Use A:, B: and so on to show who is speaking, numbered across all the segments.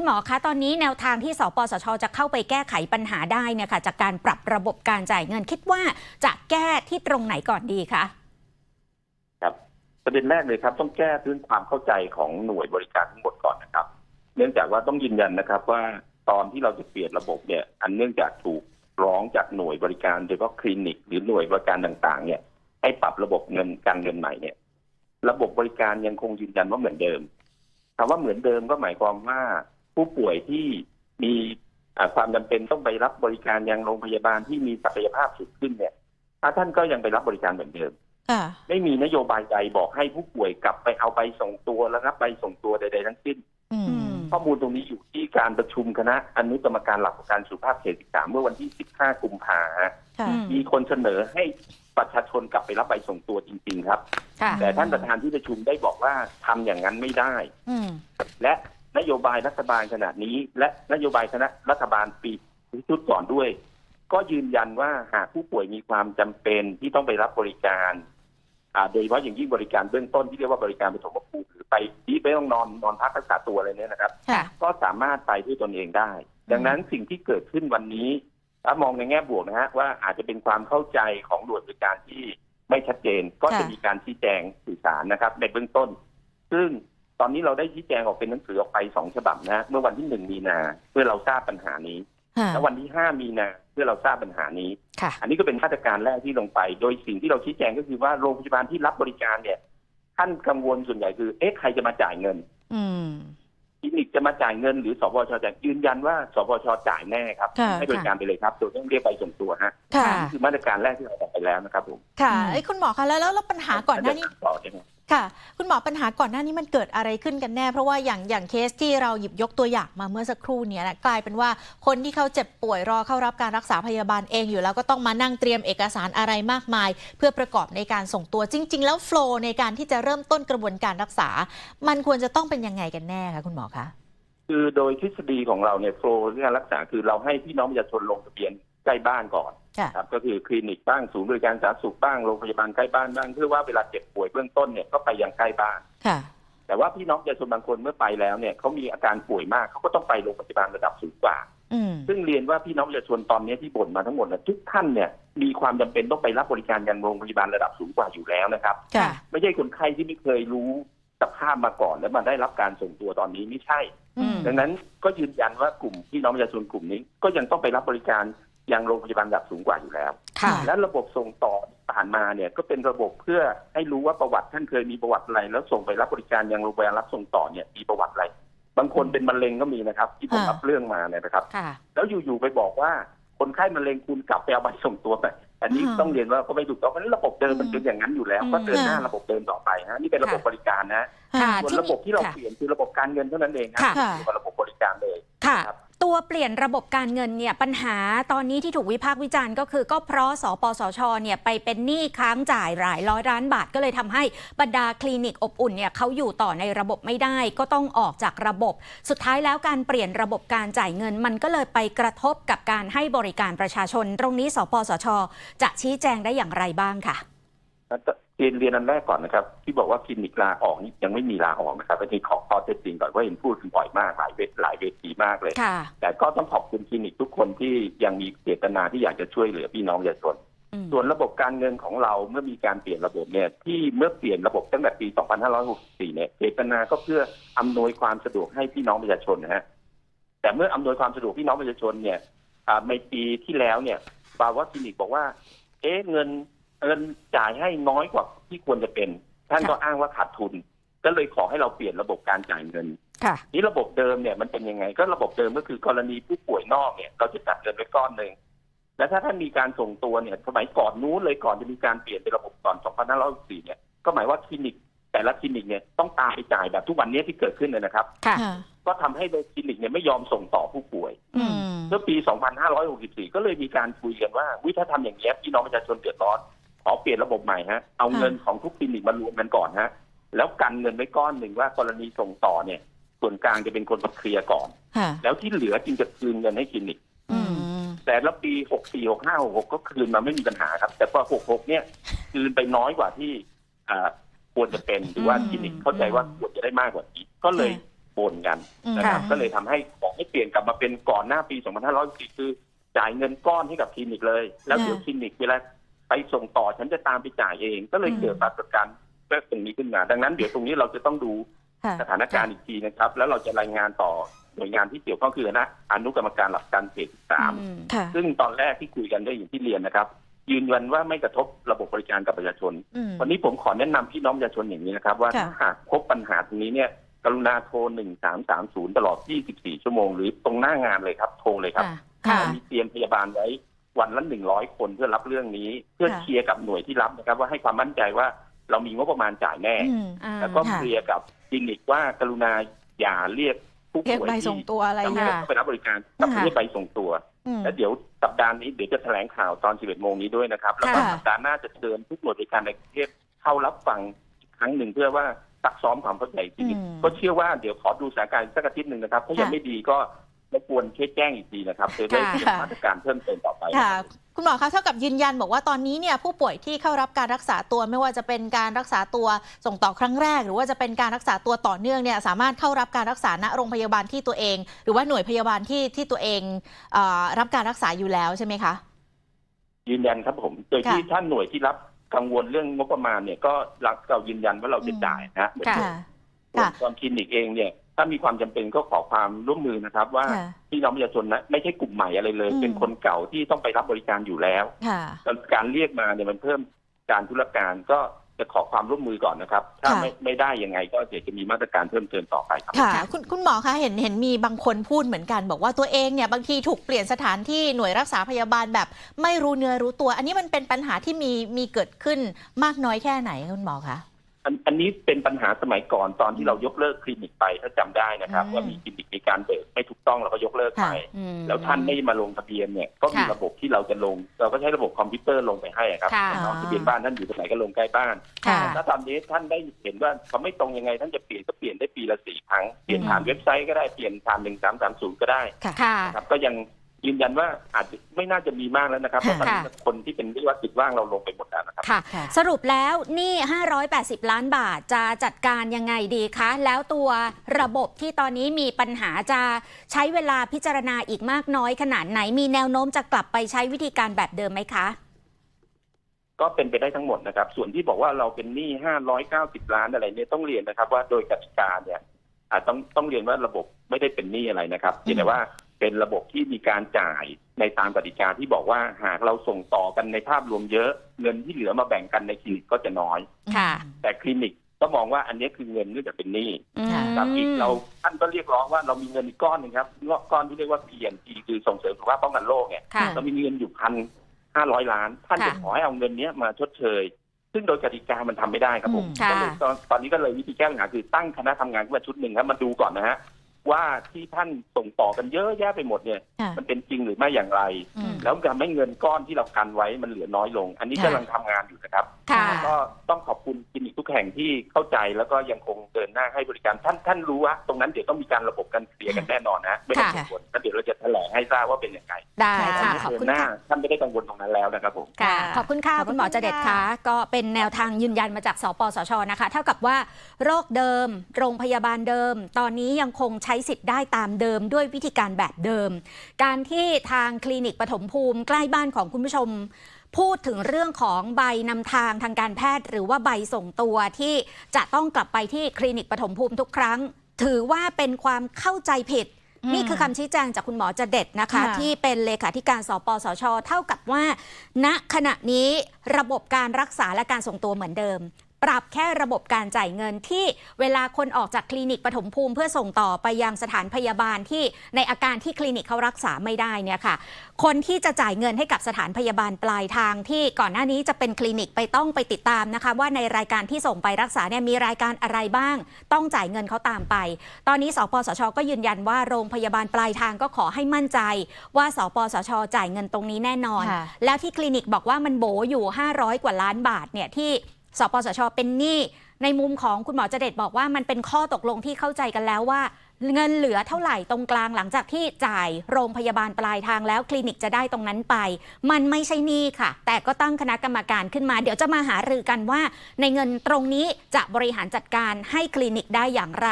A: คุณหมอคะ ตอนนี้แนวทางที่สปสช จะเข้าไปแก้ไขปัญหาได้เนี่ยค่ะจากการปรับระบบการจ่ายเงินคิดว่าจะแก้ที่ตรงไหนก่อนดีคะ
B: ครับประเด็นแรกเลยครับ ต้องแก้เรื่องความเข้าใจของหน่วยบริการทั้งหมดก่อนนะครับ เนื่องจากว่าต้องยืนยันนะครับว่าตอนที่เราจะเปลี่ยนระบบเนี่ยอันเนื่องจากถูกร้องจากหน่วยบริการโดยเฉพาะคลินิก หรือหน่วยบริการต่างๆ เนี่ยให้ปรับระบบเงินการเงินใหม่เนี่ย ระบบบริการยังคงยืนยันว่าเหมือนเดิมคำว่าเหมือนเดิมก็หมายความว่า ผู้ป่วยที่มีอ่าความจำเป็นต้องไปรับบริการยังโรงพยาบาลที่มีศักยภาพสูงขึ้นเนี่ยอ่าท่านก็ยังไปรับบริการเหมือนเดิม
C: ค่ะ
B: ไม่มีนโยบายใดบอกให้ผู้ป่วยกลับไปเอาไปส่งตัวแล้วรับใบส่งตัวใดๆทั้งสิ้น
C: อืม
B: ข้อมูลตรงนี้อยู่ที่การประชุมคณะอนุกรรมการหลักประกันสุขภาพเขต13เมื่อวันที่ 15 กุมภาพันธ์
C: ค่ะ
A: อืม
B: มีคนเสนอให้ประชาชนกลับไปรับใบส่งตัวจริง ๆ ครับ
A: ค่ะ
B: แต่ท่านประธานที่ประชุมได้บอกว่าทำอย่างนั้นไม่ได้
C: อืม
B: และ นโยบายรัฐบาลขนาดนี้ และนโยบายคณะรัฐบาลปีชุดก่อนด้วย ก็ยืนยันว่าหากผู้ป่วยมีความจำเป็นที่ต้องไปรับบริการอ่าโดยเฉพาะอย่างยิ่งบริการเบื้องต้นที่เรียกว่าบริการปฐมภูมิหรือไปที่ไม่ต้องนอนนอนพักรักษาตัวอะไรเนี่ยนะครับ
C: ค่ะ
B: ก็สามารถไปด้วยตนเองได้ ดังนั้นสิ่งที่เกิดขึ้นวันนี้ถ้ามองในแง่บวกนะฮะว่าอาจจะเป็นความเข้าใจของหน่วยบริการที่ไม่ชัดเจน ก็จะ
C: ค่ะ
B: มีการชี้แจงสื่อสารนะครับ ในเบื้องต้น ซึ่ง ตอนนี้เราได้ชี้แจงออกเป็นหนังสือออกไปสองฉบับนะฮะเมื่อวันที่หนึ่งมีนาเพื่อเราทราบปัญหานี้
C: ค่ะ
B: และวันที่ห้ามีนาเพื่อเราทราบปัญหานี้
A: ค่ะ
B: อันนี้ก็เป็นมาตรการแรกที่ลงไป โดยสิ่งที่เราชี้แจงก็คือว่าโรงพยาบาลที่รับบริการเนี่ยท่านกังวลส่วนใหญ่คือเอ๊ะใครจะมาจ่ายเงิน
C: อืม
B: คลินิกจะมาจ่ายเงินหรือสปชจะยืนยันว่าสปชจ่ายแน่ครับ
C: ค่ะ
B: ให้บริการไปเลยครับโดยต้องเรียกใบส่งตัวฮะ
C: ค่ะ
A: ค่ะ
B: นี่คือมาตรการแรกที่เราออกไปแล้วนะครับผม
C: ค่ะ
A: อืม
C: ไอ้ยคุณหมอคะแล้วแล้วแล้วปัญหาก่อนหน้านี้
B: ต่อใช่ไหม
C: ค่ะ คุณหมอปัญหาก่อนหน้านี้มันเกิดอะไรขึ้นกันแน่ เพราะว่าอย่างอย่างเคสที่เราหยิบยกตัวอย่างมาเมื่อสักครู่เนี้นะกลายเป็นว่าคนที่เขาเจ็บป่วยรอเข้ารับการรักษาพยาบาลเองอยู่แล้วก็ต้องมานั่งเตรียมเอกสารอะไรมากมาย เพื่อประกอบในการส่งตัวจริง ๆ แล้วโฟล์ในการที่จะเริ่มต้นกระบวนการรักษา มันควรจะต้องเป็นยังไงกันแน่คะคุณหมอคะ
B: คือโดยทฤษฎีของเราเนี่ยโฟล์เรื่องการรักษาคือเราให้พี่น้องประชาชนลงทะเบียน ใกล้บ้านก่อน
C: ค่ะ
B: ครับก็คือคลินิกบ้างศูนย์บริการสาธารณสุขบ้างโรงพยาบาลใกล้บ้านบ้างเพื่อว่าเวลาเจ็บป่วยเบื้องต้นเนี่ยก็ไปยังใกล้บ้าน
C: ค่ะ
B: แต่ว่าพี่น้องประชาชนบางคนเมื่อไปแล้วเนี่ยเขามีอาการป่วยมากเขาก็ต้องไปโรงพยาบาลระดับสูงกว่า
C: อืม
B: ซึ่งเรียนว่าพี่น้องประชาชนตอนนี้ที่บ่นมาทั้งหมดนะทุกท่านเนี่ยมีความจำเป็นต้องไปรับบริการยังโรงพยาบาลระดับสูงกว่าอยู่แล้วนะครับ
C: ค่ะ
B: ไม่ใช่คนไข้ที่ไม่เคยรู้สภาพมาก่อนแล้วมาได้รับการส่งตัวตอนนี้ไม่ใช่
C: อืม
B: ดังนั้นก็ยืนยันว่ากลุ่มพี่น้องประชาชนกลุ่มนี้ ก็ยังต้องไปรับบริการ ยังโรงพยาบาลระดับสูงกว่าอยู่แล้ว
A: ค่ะ
B: และระบบส่งต่อที่ผ่านมาเนี่ยก็เป็นระบบเพื่อให้รู้ว่าประวัติท่านเคยมีประวัติอะไร แล้วส่งไปรับบริการยังโรงพยาบาลรับส่งต่อเนี่ยมีประวัติอะไร บางคนเป็นมะเร็งก็มีนะครับ ที่ผม
C: ค่ะ
B: รับเรื่องมาเนี่ยนะครับ
A: ค่ะ
B: แล้วอยู่ๆไปบอกว่าคนไข้มะเร็งคุณกลับไปเอาใบส่งตัวไปอันนี้
C: อ่า
B: ต้องเรียนว่าก็ไม่ถูกต้องเพราะฉะนั้นระบบเดิมมันเป็นอย่างนั้นอยู่แล้ว
A: อืม
B: ก็เดินหน้า
C: ค่ะ
B: ระบบเดิมต่อไปฮะนี่เป็นระบบบริการนะ
A: ค่ะ
B: ส่วน
A: ที่
B: ระบบที่เรา
A: ค่ะ
B: เปลี่ยนคือระบบการเงินเท่านั้นเองครั
A: ค่ะ
B: เกี่ยวกับระบบบริการเลย
A: ค่ะ
B: ครับ
A: ตัวเปลี่ยนระบบการเงินเนี่ยปัญหาตอนนี้ที่ถูกวิพากษ์วิจารณ์ก็คือก็เพราะสปสชเนี่ยไปเป็นหนี้ค้างจ่ายหลายร้อยล้านบาทก็เลยทำให้บรรดาคลินิกอบอุ่นเนี่ยเขาอยู่ต่อในระบบไม่ได้ ก็ต้องออกจากระบบ สุดท้ายแล้วการเปลี่ยนระบบการจ่ายเงิน มันก็เลยไปกระทบกับการให้บริการประชาชน ตรงนี้สปสช จะชี้แจงได้อย่างไรบ้างค่ะ
B: เรียนเรียนอันแรกก่อนนะครับ ที่บอกว่าคลินิกลาออกนี่ยังไม่มีลาออกนะครับอันนี้ขอข้อเท็จจริงก่อนว่าเห็นพูดถึงบ่อยมากหลายเวทหลายเวทีมากเลย
A: ค่ะ
B: แต่ก็ต้องขอบคุณคลินิกทุกคนที่ยังมีเจตนาที่อยากจะช่วยเหลือพี่น้องประชาชน
A: อืม
B: ส่วนระบบการเงินของเราเมื่อมีการเปลี่ยนระบบเนี่ยที่เมื่อเปลี่ยนระบบตั้งแต่ปี 2564 เนี่ยเจตนาก็เพื่ออำนวยความสะดวกให้พี่น้องประชาชนนะฮะแต่เมื่ออำนวยความสะดวกพี่น้องประชาชนเนี่ยอ่าในปีที่แล้วเนี่ยบาวาคลินิกบอกว่า เอ๊ะเงิน เงินจ่ายให้น้อยกว่าที่ควรจะเป็น ท่านก็อ้างว่าขาดทุน ก็เลยขอให้เราเปลี่ยนระบบการจ่ายเงิน
A: ค่ะ
B: นี่ระบบเดิมเนี่ยมันเป็นยังไง ก็ระบบเดิมก็คือกรณีผู้ป่วยนอกเนี่ยเราจะจัดเงินไว้ก้อนหนึ่งและถ้าท่านมีการส่งตัวเนี่ยสมัยก่อนนู้นเลยก่อนจะมีการเปลี่ยนเป็นระบบก่อน2564เนี่ยก็หมายว่าคลินิกแต่ละคลินิกเนี่ยต้องตามไปจ่ายแบบทุกวันนี้ที่เกิดขึ้นเลยนะครับ
A: ค่ะ
C: ค่ะ
B: ก็ทำให้โดยคลินิกเนี่ยไม่ยอมส่งต่อผู้ป่วย
C: อืม
B: เมื่อปี 2564 ก็เลยมีการคุยกันว่าวิถ้าทำอย่างนี้ยพี่น้องประชาชนเดือดร้อน ขอเปลี่ยนระบบใหม่ฮะเอาเงินของทุกคลินิกมารวมกันก่อนฮะ แล้วกันเงินไว้ก้อนหนึ่งว่ากรณีส่งต่อเนี่ย ส่วนกลางจะเป็นคนมาเคลียร์ก่อน
C: ค่ะ
B: แล้วที่เหลือจึงจะคืนเงินให้คลินิก
C: อืม
B: แต่ละปี 64 65 66 ก็คืนมาไม่มีปัญหาครับ แต่พอ66 เนี่ย คืนไปน้อยกว่าที่อ่าควรจะเป็นหรือว่า
C: อืม
B: คลินิกเข้าใจว่าควรจะได้มากกว่านี้ก็เลยปนกันนะครับ
A: ค่ะ
B: ก็เลยทำให้บอกให้เปลี่ยนกลับมาเป็นก่อนหน้าปี 2564คือจ่ายเงินก้อนให้กับคลินิกเลย แล้วเดี๋ยวคลินิกเวลา ไปส่งต่อฉันจะตามไปจ่ายเอง ก็เลยเกิดปรากฏการณ์เรื่องตรงนี้ขึ้นมา ดังนั้นเดี๋ยวตรงนี้เราจะต้องดู
C: ค่ะ
B: สถานการณ์อีกทีนะครับ แล้วเราจะรายงานต่อหน่วยงานที่เกี่ยวข้องคือคณะอนุกรรมการหลักการเขตสาม
A: อืม
C: ค่ะ
B: ซึ่งตอนแรกที่คุยกันได้อย่างที่เรียนนะครับ ยืนยันว่าไม่กระทบระบบบริการกับประชาชน
C: อืม
B: วันนี้ผมขอแนะนำพี่น้องประชาชนอย่างนี้นะครับ ว่า
C: ค่ะ
B: ถ้าหากพบปัญหาตรงนี้เนี่ย กรุณาโทร 1330 ตลอด 24 ชั่วโมง หรือตรงหน้างานเลยครับ โทรเลยครับ
C: ค่ะ
A: ค่ะ
B: เรามีเตรียมพยาบาลไว้ วันละ100คนเพื่อรับเรื่องนี้ เพื่อ
C: ค่ะ
B: เคลียร์กับหน่วยที่รับนะครับ ว่าให้ความมั่นใจว่าเรามีงบประมาณจ่ายแน่
C: อืม
A: อ่า
B: แล้วก็
C: ค่ะ
B: เคลียร์กับคลินิกว่ากรุณาอย่าเรียกผู้
C: เรียก
B: ป่วย
C: ใบ
B: ที่
C: ส่งตัวอะไร
B: จำ
C: เงี้
B: เป็น
C: ย
B: ต้องไปรับบริการต้อง
C: ค่ะ
B: เรียกใบส่งตัว
C: อืม
B: แล้วเดี๋ยวสัปดาห์นี้เดี๋ยวจะแถลงข่าวตอน 11 โมงนี้ด้วยนะครับ แล้วก็
C: ค่ะ
B: สัปดาห์หน้าจะเชิญทุกหน่วยบริการในกรุงเทพเข้ารับฟังอีกครั้งหนึ่งเพื่อว่าซักซ้อมความเข้าใจอีกทีหนึ่ง
C: อืม
B: ก็เชื่อว่าเดี๋ยวขอดูสถานการณ์สักอาทิตย์หนึ่งนะครับ ถ้ายัง
C: ค่ะ
B: ไม่ดีก็ รบกวนช่วยแจ้งอีกทีนะครับจะได้เตรียมมาตรการเพิ่มเติมต่อไป
C: ค่ะ คุณหมอคะเท่ากับยืนยันบอกว่าตอนนี้เนี่ยผู้ป่วยที่เข้ารับการรักษาตัวไม่ว่าจะเป็นการรักษาตัวส่งต่อครั้งแรก หรือว่าจะเป็นการรักษาตัวต่อเนื่องเนี่ยสามารถเข้ารับการรักษาณโรงพยาบาลที่ตัวเอง หรือว่าหน่วยพยาบาลที่ที่ตัวเองเออรับการรักษาอยู่แล้วใช่ไหมคะ
B: ยืนยันครับผม โดยที่
C: ค่ะ
B: ท่านหน่วยที่รับกังวลเรื่องงบประมาณเนี่ยก็รับเรายืนยันว่าเราจะจ่ายนะฮะ
A: ค่ะ
C: ค่ะ
B: ส่วนตอนคลินิกเองเนี่ย ถ้ามีความจำเป็นก็ขอความร่วมมือนะครับ ว่า
C: ค่ะ
B: พี่น้องประชาชนนะไม่ใช่กลุ่มใหม่อะไรเลย
C: อืม
B: เป็นคนเก่าที่ต้องไปรับบริการอยู่แล้ว
C: ค่ะ
B: การเรียกมาเนี่ยมันเพิ่มการธุรการก็จะขอความร่วมมือก่อนนะครับ ถ้า
C: ค่ะ
B: ไม่ไม่ได้ยังไงก็เดี๋ยวจะมีมาตรการเพิ่มเติมต่อไปครับ
C: ค่ะ
A: ค่ะ
C: คุณคุณหมอคะเห็นเห็นมีบางคนพูดเหมือนกัน บอกว่าตัวเองเนี่ยบางทีถูกเปลี่ยนสถานที่หน่วยรักษาพยาบาลแบบ ไม่รู้เนื้อรู้ตัว อันนี้มันเป็นปัญหาที่มีมีเกิดขึ้นมากน้อยแค่ไหนคะคุณหมอคะ
B: อันอันนี้เป็นปัญหาสมัยก่อนตอนที่เรายกเลิกคลินิกไปถ้าจำได้นะครับ
C: อืม
B: ว่ามีคลินิกมีการเบิกไม่ถูกต้องเราก็ยกเลิกไป
C: ค่ะ
A: อืม
B: แล้วท่านไม่มาลงทะเบียนเนี่ยก็มี
A: ค่ะ
B: ระบบที่เราจะลง เราก็ใช้ระบบคอมพิวเตอร์ลงไปให้อะครับ
A: ค่ะ
B: น้องทะเบียนบ้านท่านอยู่ตรงไหนก็ลงใกล้บ้าน
A: ค่ะ
B: ถ้าตอนนี้ท่านได้เห็นว่าเขาไม่ตรงยังไงท่านจะเปลี่ยนก็เปลี่ยนได้ปีละสี่ครั้งเปลี่ยนผ่าน
C: อืม
B: เว็บไซต์ก็ได้เปลี่ยนผ่านหนึ่งสามสามศูนย์ก็ได้
C: ค่ะ
A: ค่ะ
B: นะครับก็ยัง ยืนยันว่าอาจจะไม่น่าจะมีมากแล้วนะครับเพราะตอนนี้
A: ค่ะ
B: คนที่เป็นเรียกว่าติดว่างเราลงไปหมดแล้วนะครับ
A: ค่ะ
C: ค่ะ
A: สรุปแล้วหนี่ 580 ล้านบาทจะจัดการยังไงดีคะ แล้วตัวระบบที่ตอนนี้มีปัญหาจะใช้เวลาพิจารณาอีกมากน้อยขนาดไหนมีแนวโน้มจะกลับไปใช้วิธีการแบบเดิมไหมคะ
B: ก็เป็นไปได้ทั้งหมดนะครับ ส่วนที่บอกว่าเราเป็นหนี้ห้าร้อยเก้าสิบล้านอะไรเนี่ยต้องเรียนนะครับ ว่าโดยกติกาเนี่ยอาจต้องต้องเรียนว่าระบบไม่ได้เป็นหนี้อะไรนะครับเพียงแต่ว่า เป็นระบบที่มีการจ่ายในตามกติกาที่บอกว่าหากเราส่งต่อกันในภาพรวมเยอะเงินที่เหลือมาแบ่งกันในคลินิกก็จะน้อย
A: ค่ะ
B: แต่คลินิกก็มองว่าอันนี้คือเงินเนื่องจากเป็นหนี้
A: อืม
B: ครับอีกเราท่านก็เรียกร้องว่าเรามีเงินอีกก้อนหนึงครับก้อนที่เรียกว่า PNP คือส่งเสริมสุขภาพป้องกันโรคเนี่ย
A: ค่ะ
B: เรามีเงินอยู่พันห้าร้อยล้าน ท่านจะ
A: ค่ะ
B: ขอให้เอาเงินเนี้ยมาชดเชย ซึ่งโดยกติกามันทำไม่ได้ครับผม
C: อืม
A: ค่ะ
B: ก็เลยตอนตอนนี้ก็เลยวิธีแก้ปัญหาคือตั้งคณะทำงานขึ้นมาชุดหนึ่งครับมาดูก่อนนะฮะ ว่าที่ท่านส่งต่อกันเยอะแยะไปหมดเนี่ย
C: ค่ะ
B: มันเป็นจริงหรือไม่อย่างไร
C: อืม
B: แล้วทำให้เงินก้อนที่เรากันไว้มันเหลือน้อยลง อันนี้
C: ค่ะ
B: กำลังทำงานอยู่นะครับ
A: ค่ะ
B: ก็ต้องขอบคุณคลินิกทุกแห่งที่เข้าใจแล้วก็ยังคงเดินหน้าให้บริการท่านท่านรู้ว่าตรงนั้นเดี๋ยวต้องมีการระบบการเคลียร์กันแน่นอนนะไม่ต้องกังวลแล้วเดี๋ยวเราจะแถลงให้ทราบว่าเป็นยังไง
A: ได้ค่ะ
C: ค่ะ
A: ขอบ
B: เดิน
A: คุณ
B: หน้า
A: ค่ะ
B: ท่านไม่ได้กังวลตรงนั้นแล้วนะครับผม
A: ค่ะ
C: ค่ะ
A: ขอบคุณค่ะ
C: ขอบพระ
A: คุณหมอ
C: คุณ
A: เจเด็ด
C: ค่ะ
A: ค่ะก็เป็นแนวทางยืนยันมาจากสปสชนะคะ เท่ากับว่าโรคเดิม โรงพยาบาลเดิม ตอนนี้ยังคงใช้สิทธิ์ได้ตามเดิมด้วยวิธีการแบบเดิม การที่ทางคลินิกปฐมภูมิใกล้บ้านของคุณผู้ชม พูดถึงเรื่องของใบนำทางทางการแพทย์ หรือว่าใบส่งตัวที่จะต้องกลับไปที่คลินิกปฐมภูมิทุกครั้ง ถือว่าเป็นความเข้าใจผิด
C: อืม
A: นี่คือคำชี้แจงจากคุณหมอเจเด็ดนะคะ
C: ค่ะ
A: ที่เป็นเลขาธิการสปสช เท่ากับว่า ณขณะนี้ระบบการรักษาและการส่งตัวเหมือนเดิม ปรับแค่ระบบการจ่ายเงินที่เวลาคนออกจากคลินิกปฐมภูมิ เพื่อส่งต่อไปยังสถานพยาบาลที่ในอาการที่คลินิกเขารักษาไม่ได้เนี่ยค่ะ คนที่จะจ่ายเงินให้กับสถานพยาบาลปลายทางที่ก่อนหน้านี้จะเป็นคลินิกไปต้องไปติดตามนะคะ ว่าในรายการที่ส่งไปรักษาเนี่ยมีรายการอะไรบ้าง ต้องจ่ายเงินเขาตามไป ตอนนี้สปสช ก็ยืนยันว่าโรงพยาบาลปลายทางก็ขอให้มั่นใจ ว่าสปสช จ่ายเงินตรงนี้แน่นอน แล้วที่คลินิกบอกว่ามันโบอยู่ 500 กว่าล้านบาทเนี่ยที่ สปสชเป็นหนี้ในมุมของคุณหมอเจเด็ดบอกว่ามันเป็นข้อตกลงที่เข้าใจกันแล้วว่า เงินเหลือเท่าไหร่ตรงกลางหลังจากที่จ่ายโรงพยาบาลปลายทางแล้วคลินิกจะได้ตรงนั้นไป มันไม่ใช่หนี้ค่ะ แต่ก็ตั้งคณะกรรมการขึ้นมา เดี๋ยวจะมาหารือกันว่า ในเงินตรงนี้จะบริหารจัดการให้คลินิกได้อย่างไร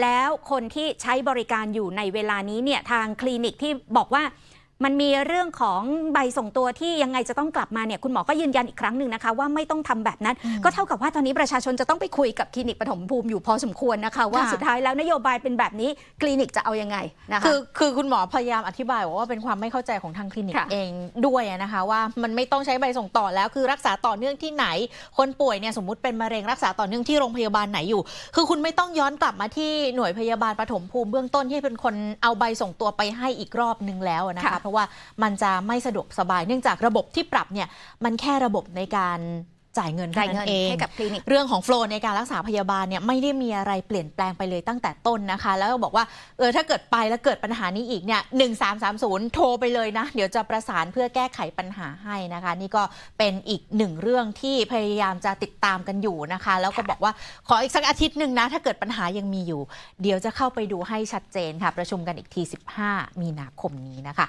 A: แล้วคนที่ใช้บริการอยู่ในเวลานี้เนี่ยทางคลินิกที่บอกว่า มันมีเรื่องของใบส่งตัวที่ยังไงจะต้องกลับมาเนี่ยคุณหมอก็ยืนยันอีกครั้งหนึ่งนะคะ ว่าไม่ต้องทำแบบนั้น
C: อืม
A: ก็เท่ากับว่าตอนนี้ประชาชนจะต้องไปคุยกับคลินิกปฐมภูมิอยู่พอสมควรนะคะ ว่า
C: ค่ะ
A: สุดท้ายแล้วนโยบายเป็นแบบนี้คลินิกจะเอายังไงนะคะ
C: คือคือคุณหมอพยายามอธิบายบอกว่าเป็นความไม่เข้าใจของทางคลินิก
A: ค่ะ
C: เองด้วยอะนะคะ ว่ามันไม่ต้องใช้ใบส่งต่อแล้วคือรักษาต่อเนื่องที่ไหน คนป่วยเนี่ยสมมติเป็นมะเร็งรักษาต่อเนื่องที่โรงพยาบาลไหนอยู่ คือคุณไม่ต้องย้อนกลับมาที่หน่วยพยาบาลปฐมภูมิเบื้องต้นที่เป็นคนเอาใบส่งตัวไปให้อีกรอบนึงแล้วอะนะคะ
A: ค่ะ
C: เพราะว่ามันจะไม่สะดวกสบาย เนื่องจากระบบที่ปรับเนี่ยมันแค่ระบบในการจ่ายเงินเท่า
A: จ่าย
C: นั้
A: เงิน
C: นเอง
A: ให้กับคลินิก
C: เรื่องของโฟลว์ในการรักษาพยาบาลเนี่ยไม่ได้มีอะไรเปลี่ยนแปลงไปเลยตั้งแต่ต้นนะคะ แล้วก็บอกว่าเออถ้าเกิดไปแล้วเกิดปัญหานี้อีกเนี่ยหนึ่งสามสามศูนย์โทรไปเลยนะ เดี๋ยวจะประสานเพื่อแก้ไขปัญหาให้นะคะ นี่ก็เป็นอีกหนึ่งเรื่องที่พยายามจะติดตามกันอยู่นะคะ แล้วก็บอกว่าขออีกสักอาทิตย์หนึ่งนะ ถ้าเกิดปัญหายังมีอยู่ เดี๋ยวจะเข้าไปดูให้ชัดเจนค่ะ ประชุมกันอีกที 15 มีนาคมนี้นะคะ